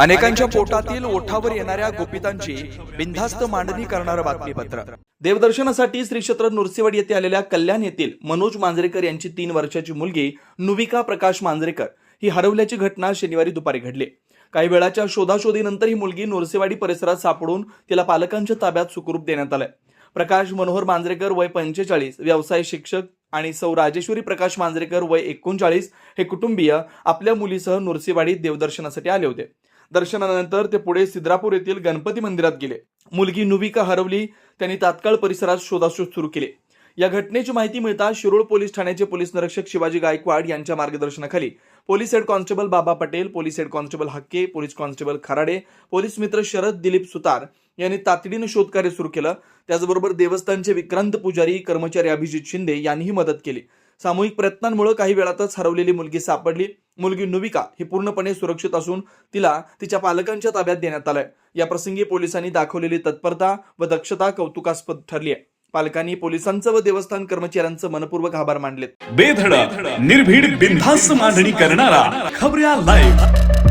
अनेकांच्या पोटातील ओठावर येणाऱ्या गोपितांची बिनधास्त मांडणी करणारं बातमीपत्र. देवदर्शनासाठी श्री क्षेत्र नृसिंहवाडी येथे आलेल्या कल्याण येथील मनोज मांजरेकर यांची तीन वर्षाची मुलगी नुविका प्रकाश मांजरेकर ही हरवल्याची घटना शनिवारी दुपारी घडली. काही वेळाच्या शोधाशोधीनंतर ही मुलगी नृसिंहवाडी परिसरात सापडून तिला पालकांच्या ताब्यात सुखरूप देण्यात आलंय. प्रकाश मनोहर मांजरेकर वय पंचेचाळीस व्यवसाय शिक्षक आणि सौ राजेश्वरी प्रकाश मांजरेकर वय एकोणचाळीस हे कुटुंबीय आपल्या मुलीसह नृसिंहवाडीत देवदर्शनासाठी आले होते. दर्शनानंतर ते पुढे सिद्रापूर येथील गणपती मंदिरात गेले. मुलगी नुविका हरवली त्यांनी तात्काळ परिसरात शोधाशोध सुरू केले. या घटनेची माहिती मिळता शिरोळ पोलीस ठाण्याचे पोलीस निरीक्षक शिवाजी गायकवाड यांच्या मार्गदर्शनाखाली. Police head constable Baba Patel police head constable Hakke police constable Kharade police मित्र शरद दिलीप सुतार यांनी तातडीनं शोधकार्य सुरू केलं. त्याचबरोबर देवस्थानचे विक्रांत पुजारी कर्मचारी अभिजित शिंदे यांनीही मदत केली. सामूहिक प्रयत्नांमुळे काही वेळातच हरवलेली मुलगी सापडली. मुलगी नुविका ही पूर्णपणे सुरक्षित असून तिला तिच्या पालकांच्या ताब्यात देण्यात आलंय. या प्रसंगी पोलिसांनी दाखवलेली तत्परता व दक्षता कौतुकास्पद ठरली आहे पालकांनी पोलिसांचं व देवस्थान कर्मचाऱ्यांचं मनपूर्वक आभार मानलेत. बेधड निर्भीड बिनधास्त मांडणी करणारा खबऱ्या लाईव्ह